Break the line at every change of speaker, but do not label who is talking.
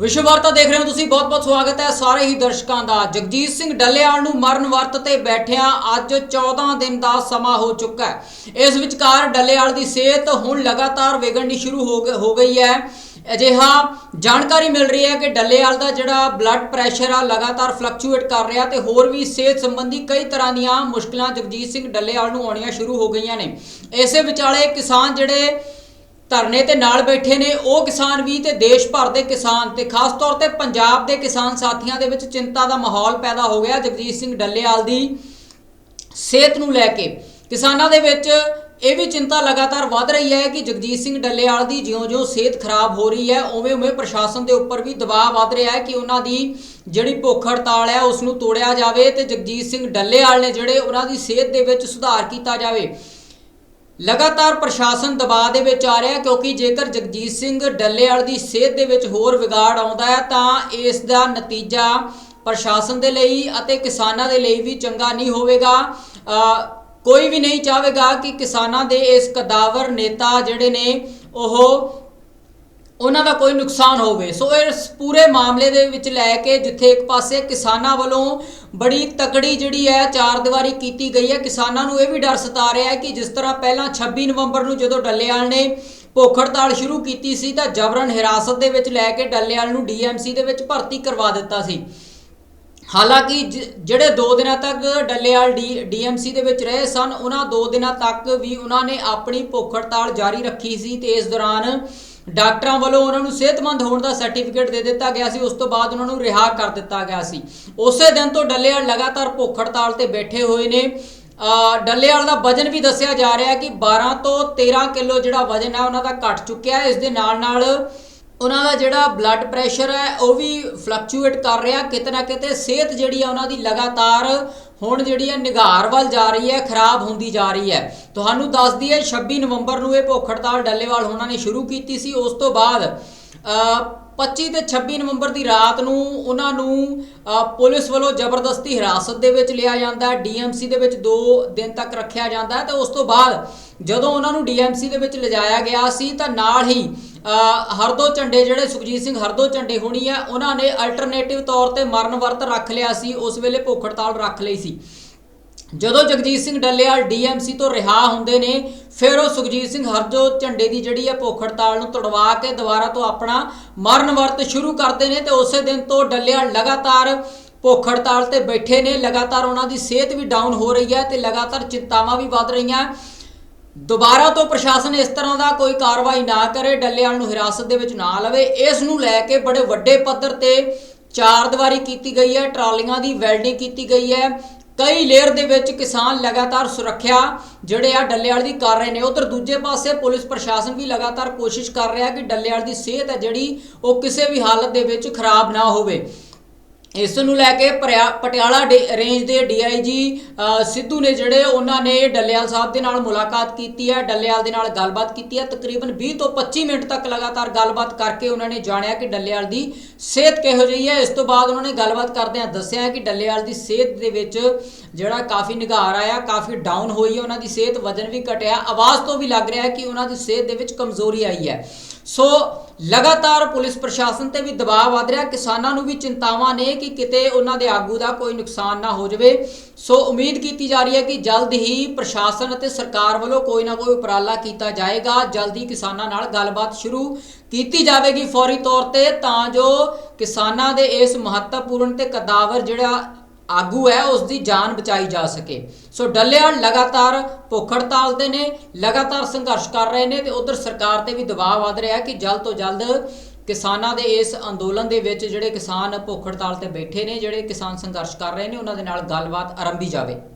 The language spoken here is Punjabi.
ਵਿਸ਼ਵ ਵਾਰਤਾ ਦੇਖ ਰਹੇ ਹੋ ਤੁਸੀਂ, ਬਹੁਤ-ਬਹੁਤ ਸਵਾਗਤ ਹੈ ਸਾਰੇ ਹੀ ਦਰਸ਼ਕਾਂ ਦਾ। ਜਗਜੀਤ ਸਿੰਘ ਡੱਲੇਆਲ ਨੂੰ ਮਰਨ ਵਰਤ ਤੇ ਬੈਠਿਆਂ ਅੱਜ 14 ਦਿਨ ਦਾ ਸਮਾਂ ਹੋ ਚੁੱਕਾ ਹੈ। ਇਸ ਵਿਚਕਾਰ ਡੱਲੇਆਲ ਦੀ ਸਿਹਤ ਹੁਣ ਲਗਾਤਾਰ ਵਿਗੜਨੀ ਸ਼ੁਰੂ ਹੋ ਗ- ਹੋ ਗਈ ਹੈ। ਅਜਿਹਾ ਜਾਣਕਾਰੀ ਮਿਲ ਰਹੀ ਹੈ ਕਿ ਡੱਲੇਵਾਲ ਦਾ ਜਿਹੜਾ ਬਲੱਡ ਪ੍ਰੈਸ਼ਰ ਆ, ਲਗਾਤਾਰ ਫਲਕਚੁਏਟ ਕਰ ਰਿਹਾ ਤੇ ਹੋਰ ਵੀ ਸਿਹਤ ਸੰਬੰਧੀ ਕਈ ਤਰ੍ਹਾਂ ਦੀਆਂ ਮੁਸ਼ਕਲਾਂ ਜਗਜੀਤ ਸਿੰਘ ਡੱਲੇਵਾਲ ਨੂੰ ਆਉਣੀਆਂ ਸ਼ੁਰੂ ਹੋ ਗਈਆਂ ਨੇ। ਇਸੇ ਵਿਚਾਲੇ ਕਿਸਾਨ ਜਿਹੜੇ ਧਰਨੇ ਤੇ ਨਾਲ ਬੈਠੇ ਨੇ ਉਹ ਕਿਸਾਨ ਵੀ ਤੇ ਦੇਸ਼ ਭਰ ਦੇ ਕਿਸਾਨ ਤੇ ਖਾਸ ਤੌਰ ਤੇ ਪੰਜਾਬ ਦੇ ਕਿਸਾਨ ਸਾਥੀਆਂ ਦੇ ਵਿੱਚ ਚਿੰਤਾ ਦਾ ਮਾਹੌਲ ਪੈਦਾ ਹੋ ਗਿਆ ਜਗਜੀਤ ਸਿੰਘ ਡੱਲੇਵਾਲ ਦੀ ਸਿਹਤ ਨੂੰ ਲੈ ਕੇ। ਕਿਸਾਨਾਂ ਦੇ ਵਿੱਚ ਇਹ ਵੀ ਚਿੰਤਾ ਲਗਾਤਾਰ ਵੱਧ ਰਹੀ ਹੈ ਕਿ ਜਗਜੀਤ ਸਿੰਘ ਡੱਲੇਵਾਲ ਦੀ ਜਿਉਂ-ਜਿਉਂ ਸਿਹਤ ਖਰਾਬ ਹੋ ਰਹੀ ਹੈ, ਉਵੇਂ-ਉਵੇਂ ਪ੍ਰਸ਼ਾਸਨ ਦੇ ਉੱਪਰ ਵੀ ਦਬਾਅ ਵੱਧ ਰਿਹਾ ਹੈ ਕਿ ਉਹਨਾਂ ਦੀ ਜਿਹੜੀ ਭੁੱਖ ਹੜਤਾਲ ਹੈ ਉਸ ਨੂੰ ਤੋੜਿਆ ਜਾਵੇ ਤੇ ਜਗਜੀਤ ਸਿੰਘ ਡੱਲੇਵਾਲ ਨੇ ਜਿਹੜੇ ਉਹਨਾਂ ਦੀ ਸਿਹਤ ਦੇ ਵਿੱਚ ਸੁਧਾਰ ਕੀਤਾ ਜਾਵੇ। ਲਗਾਤਾਰ ਪ੍ਰਸ਼ਾਸਨ ਦਬਾਅ ਦੇ ਵਿੱਚ ਆ ਰਿਹਾ ਕਿਉਂਕਿ ਜੇਕਰ ਜਗਜੀਤ ਸਿੰਘ ਡੱਲੇਵਾਲ ਦੀ ਸਿਹਤ ਦੇ ਵਿੱਚ ਹੋਰ ਵਿਗਾੜ ਆਉਂਦਾ ਹੈ ਤਾਂ ਇਸ ਦਾ ਨਤੀਜਾ ਪ੍ਰਸ਼ਾਸਨ ਦੇ ਲਈ ਅਤੇ ਕਿਸਾਨਾਂ ਦੇ ਲਈ ਵੀ ਚੰਗਾ ਨਹੀਂ ਹੋਵੇਗਾ। ਕੋਈ ਵੀ ਨਹੀਂ ਚਾਹੇਗਾ ਕਿ ਕਿਸਾਨਾਂ ਦੇ ਇਸ ਕਦਾਵਰ ਨੇਤਾ ਜਿਹੜੇ ਨੇ ਉਹ ਉਹਨਾਂ ਦਾ ਕੋਈ ਨੁਕਸਾਨ ਹੋਵੇ। ਸੋ ਇਸ ਪੂਰੇ ਮਾਮਲੇ ਦੇ ਵਿੱਚ ਲੈ ਕੇ ਜਿੱਥੇ ਇੱਕ ਪਾਸੇ ਕਿਸਾਨਾਂ ਵੱਲੋਂ ਬੜੀ ਤਕੜੀ ਜਿਹੜੀ ਹੈ ਚਾਰ ਦੀਵਾਰੀ ਕੀਤੀ ਗਈ ਹੈ, ਕਿਸਾਨਾਂ ਨੂੰ ਇਹ ਵੀ ਡਰ ਸਤਾ ਰਿਹਾ ਹੈ ਕਿ ਜਿਸ ਤਰ੍ਹਾਂ ਪਹਿਲਾਂ 26 ਨਵੰਬਰ ਨੂੰ ਜਦੋਂ ਡੱਲੇਵਾਲ ਨੇ ਭੁੱਖ ਹੜਤਾਲ ਸ਼ੁਰੂ ਕੀਤੀ ਸੀ ਤਾਂ ਜਬਰਨ ਹਿਰਾਸਤ ਦੇ ਵਿੱਚ ਲੈ ਕੇ ਡੱਲੇਵਾਲ ਨੂੰ ਡੀਐਮਸੀ ਦੇ ਵਿੱਚ ਭਰਤੀ ਕਰਵਾ ਦਿੱਤਾ ਸੀ। ਹਾਲਾਂਕਿ ਜ- ਜਿਹੜੇ 2 ਦਿਨਾਂ ਤੱਕ ਡੱਲੇਵਾਲ ਡੀ, ਡੀਐਮਸੀ ਦੇ ਵਿੱਚ ਰਹੇ ਸਨ, ਉਹਨਾਂ 2 ਦਿਨਾਂ ਤੱਕ ਵੀ ਉਹਨਾਂ ਨੇ ਆਪਣੀ ਭੁੱਖ ਹੜਤਾਲ ਜਾਰੀ ਰੱਖੀ ਸੀ ਤੇ ਇਸ ਦੌਰਾਨ ਡਾਕਟਰਾਂ ਵੱਲੋਂ ਉਹਨਾਂ ਨੂੰ ਸਿਹਤਮੰਦ ਹੋਣ ਦਾ ਸਰਟੀਫਿਕੇਟ ਦੇ ਦਿੱਤਾ ਗਿਆ ਸੀ। ਉਸ ਤੋਂ ਬਾਅਦ ਉਹਨਾਂ ਨੂੰ ਰਿਹਾ ਕਰ ਦਿੱਤਾ ਗਿਆ ਸੀ। ਉਸੇ ਦਿਨ ਤੋਂ ਡੱਲੇਵਾਲ ਲਗਾਤਾਰ ਭੁੱਖ ਹੜਤਾਲ ਤੇ ਬੈਠੇ ਹੋਏ ਨੇ। ਅ, ਡੱਲੇਵਾਲ ਦਾ ਵਜਨ ਵੀ ਦੱਸਿਆ ਜਾ ਰਿਹਾ ਕਿ 12 ਤੋਂ 13 ਕਿਲੋ ਜਿਹੜਾ ਵਜਨ ਹੈ ਉਹਨਾਂ ਦਾ ਘਟ ਚੁੱਕਿਆ ਹੈ। ਇਸ ਦੇ ਨਾਲ ਨਾਲ ਉਹਨਾਂ ਦਾ ਜਿਹੜਾ ਬਲੱਡ ਪ੍ਰੈਸ਼ਰ ਹੈ ਉਹ ਵੀ ਫਲਕਚੁਏਟ ਕਰ ਰਿਹਾ। ਕਿਤੇ ਨਾ ਕਿਤੇ ਸਿਹਤ ਜਿਹੜੀ ਆ ਉਹਨਾਂ ਦੀ ਲਗਾਤਾਰ ਹੁਣ ਜਿਹੜੀ ਹੈ ਨਿਗਾਰ ਵੱਲ ਜਾ ਰਹੀ ਹੈ ਖਰਾਬ ਹੁੰਦੀ ਜਾ ਰਹੀ ਹੈ। ਤੁਹਾਨੂੰ ਦੱਸ ਦਈਏ 26 ਨਵੰਬਰ ਨੂੰ ਇਹ ਭੁੱਖ ਹੜਤਾਲ ਡੱਲੇਵਾਲ ਉਹਨਾਂ ਨੇ ਸ਼ੁਰੂ ਕੀਤੀ ਸੀ। ਉਸ ਤੋਂ ਬਾਅਦ ਅ, 25 ਤੇ 26 ਨਵੰਬਰ ਦੀ ਰਾਤ ਨੂੰ ਉਹਨਾਂ ਨੂੰ ਪੁਲਿਸ ਵੱਲੋਂ ਜ਼ਬਰਦਸਤੀ ਹਿਰਾਸਤ ਦੇ ਵਿੱਚ ਲਿਆ ਜਾਂਦਾ ਹੈ। ਡੀਐਮਸੀ ਦੇ ਵਿੱਚ 2 ਦਿਨ ਤੱਕ ਰੱਖਿਆ ਜਾਂਦਾ ਹੈ। ਤੇ ਉਸ ਤੋਂ ਬਾਅਦ ਜਦੋਂ ਉਹਨਾਂ ਨੂੰ ਡੀਐਮਸੀ ਦੇ ਵਿੱਚ ਲਿਜਾਇਆ ਗਿਆ ਸੀ ਤਾਂ ਨਾਲ ਹੀ ਹਰਦੋ ਝੰਡੇ ਜਿਹੜੇ ਸੁਖਜੀਤ ਸਿੰਘ ਹਰਦੋ ਝੰਡੇ ਹੋਣੀ ਹੈ ਉਹਨਾਂ ਨੇ ਅਲਟਰਨੇਟਿਵ ਤੌਰ ਤੇ ਮਰਨ ਵਰਤ ਰੱਖ ਲਿਆ ਸੀ, ਉਸ ਵੇਲੇ ਭੁੱਖ ਹੜਤਾਲ ਰੱਖ ਲਈ ਸੀ। ਜਦੋਂ ਜਗਜੀਤ ਸਿੰਘ ਡੱਲੇਵਾਲ ਡੀਐਮਸੀ ਤੋਂ ਰਿਹਾ ਹੁੰਦੇ ਨੇ, ਫਿਰ ਉਹ ਸੁਖਜੀਤ ਸਿੰਘ ਹਰਜੋ ਝੰਡੇ ਦੀ ਜਿਹੜੀ ਹੈ ਭੁੱਖ ਹੜਤਾਲ ਨੂੰ ਤੜਵਾ ਕੇ ਦੁਬਾਰਾ ਤੋਂ ਆਪਣਾ ਮਰਨ ਵਰਤ ਸ਼ੁਰੂ ਕਰਦੇ ਨੇ ਤੇ ਉਸੇ ਦਿਨ ਤੋਂ ਡੱਲੇਵਾਲ ਲਗਾਤਾਰ ਭੁੱਖ ਹੜਤਾਲ ਤੇ ਬੈਠੇ ਨੇ, ਲਗਾਤਾਰ ਉਹਨਾਂ ਦੀ ਸਿਹਤ ਵੀ ਡਾਊਨ ਹੋ ਰਹੀ ਹੈ ਤੇ ਲਗਾਤਾਰ ਚਿੰਤਾਵਾਂ ਵੀ ਵੱਧ ਰਹੀਆਂ। ਦੁਬਾਰਾ ਤੋਂ ਪ੍ਰਸ਼ਾਸਨ ਇਸ ਤਰ੍ਹਾਂ ਦਾ ਕੋਈ ਕਾਰਵਾਈ ਨਾ ਕਰੇ ਡੱਲੇਵਾਲ ਨੂੰ ਹਿਰਾਸਤ ਦੇ ਵਿੱਚ ਨਾ ਲਵੇ, ਇਸ ਨੂੰ ਲੈ ਕੇ ਬੜੇ ਵੱਡੇ ਪੱਧਰ ਤੇ ਚਾਰ ਦੀਵਾਰੀ ਕੀਤੀ ਗਈ ਹੈ, ਟਰਾਲੀਆਂ ਦੀ ਵੈਲਡਿੰਗ ਕੀਤੀ ਗਈ ਹੈ। ਕਈ ਲੇਅਰ ਦੇ ਵਿੱਚ ਕਿਸਾਨ ਲਗਾਤਾਰ ਸੁਰੱਖਿਆ ਜਿਹੜੇ ਆ ਡੱਲੇਵਾਲ ਦੀ ਕਰ ਰਹੇ ਨੇ। ਉਧਰ ਦੂਜੇ ਪਾਸੇ ਪੁਲਿਸ ਪ੍ਰਸ਼ਾਸਨ ਵੀ ਲਗਾਤਾਰ ਕੋਸ਼ਿਸ਼ ਕਰ ਰਿਹਾ ਕਿ ਡੱਲੇਵਾਲ ਦੀ ਸਿਹਤ ਹੈ ਜਿਹੜੀ, ਉਹ ਕਿਸੇ ਵੀ ਹਾਲਤ ਦੇ ਵਿੱਚ ਖਰਾਬ ਨਾ ਹੋਵੇ। ਇਸ ਨੂੰ ਲੈ ਕੇ ਪਰਿਆ- ਪਟਿਆਲਾ ਡੇ- ਰੇਂਜ ਦੇ ਡੀਆਈਜੀ ਸਿੱਧੂ ਨੇ ਜਿਹੜੇ ਉਹਨਾਂ ਨੇ ਡੱਲਿਆਲ ਸਾਹਿਬ ਦੇ ਨਾਲ ਮੁਲਾਕਾਤ ਕੀਤੀ ਹੈ, ਡੱਲਿਆਲ ਦੇ ਨਾਲ ਗੱਲਬਾਤ ਕੀਤੀ ਹੈ। ਤਕਰੀਬਨ 20 ਤੋਂ 25 ਮਿੰਟ ਤੱਕ ਲਗਾਤਾਰ ਗੱਲਬਾਤ ਕਰਕੇ ਉਹਨਾਂ ਨੇ ਜਾਣਿਆ ਕਿ ਡੱਲਿਆਲ ਦੀ ਸਿਹਤ ਕਿਹੋ ਜਿਹੀ ਹੈ। ਇਸ ਤੋਂ ਬਾਅਦ ਉਹਨਾਂ ਨੇ ਗੱਲਬਾਤ ਕਰਦਿਆਂ ਦੱਸਿਆ ਕਿ ਡੱਲਿਆਲ ਦੀ ਸਿਹਤ ਦੇ ਵਿੱਚ ਜਿਹੜਾ ਕਾਫੀ ਨਿਗਾਰ ਆਇਆ, ਕਾਫੀ ਡਾਊਨ ਹੋਈ ਹੈ। ਉਹਨਾਂ ਦੀ ਸਿਹਤ ਵਜਨ ਵੀ ਘਟਿਆ। ਆਵਾਜ਼ ਤੋਂ ਵੀ ਲੱਗ ਰਿਹਾ ਹੈ ਕਿ ਉਹਨਾਂ ਦੀ ਸਿਹਤ ਦੇ ਵਿੱਚ ਕਮਜ਼ੋਰੀ ਆਈ ਹੈ। ਸੋ ਲਗਾਤਾਰ ਪੁਲਿਸ ਪ੍ਰਸ਼ਾਸਨ ਤੇ ਵੀ ਦਬਾਅ ਵਧ ਰਿਹਾ। ਕਿਸਾਨਾਂ ਨੂੰ ਵੀ ਚਿੰਤਾਵਾਂ ਨੇ ਕਿ ਕਿਤੇ ਉਹਨਾਂ ਦੇ ਆਗੂ ਦਾ ਕੋਈ ਨੁਕਸਾਨ ਨਾ ਹੋ ਜਾਵੇ। ਸੋ ਉਮੀਦ ਕੀਤੀ ਜਾ ਰਹੀ ਹੈ ਕਿ ਜਲਦ ਹੀ ਪ੍ਰਸ਼ਾਸਨ ਅਤੇ ਸਰਕਾਰ ਵੱਲੋਂ ਕੋਈ ਨਾ ਕੋਈ ਉਪਰਾਲਾ ਕੀਤਾ ਜਾਏਗਾ। ਜਲਦੀ ਕਿਸਾਨਾਂ ਨਾਲ ਗੱਲਬਾਤ ਸ਼ੁਰੂ ਕੀਤੀ ਜਾਵੇਗੀ ਫੌਰੀ ਤੌਰ ਤੇ। ਤਾਂ ਜੋ ਕਿਸਾਨਾਂ ਦੇ ਇਸ ਮਹੱਤਵਪੂਰਨ ਤੇ ਕਦਾਵਰ ਜਿਹੜਾ ਆਗੂ ਹੈ ਉਸ ਦੀ ਜਾਨ ਬਚਾਈ ਜਾ ਸਕੇ। ਸੋ ਡੱਲੇਵਾਲ ਲਗਾਤਾਰ ਭੁੱਖ ਹੜਤਾਲ ਤੇ ਨੇ, ਲਗਾਤਾਰ ਸੰਘਰਸ਼ ਕਰ ਰਹੇ ਨੇ ਤੇ ਉਧਰ ਸਰਕਾਰ ਤੇ ਵੀ ਦਬਾਅ ਵਧ ਰਿਹਾ ਕਿ ਜਲਦ ਤੋਂ ਜਲਦ ਕਿਸਾਨਾਂ ਦੇ ਇਸ ਅੰਦੋਲਨ ਦੇ ਵਿੱਚ ਜਿਹੜੇ ਕਿਸਾਨ ਭੁੱਖ ਹੜਤਾਲ ਤੇ ਬੈਠੇ ਨੇ, ਜਿਹੜੇ ਕਿਸਾਨ ਸੰਘਰਸ਼ ਕਰ ਰਹੇ ਨੇ, ਉਹਨਾਂ ਦੇ ਨਾਲ ਗੱਲਬਾਤ ਆਰੰਭੀ ਜਾਵੇ।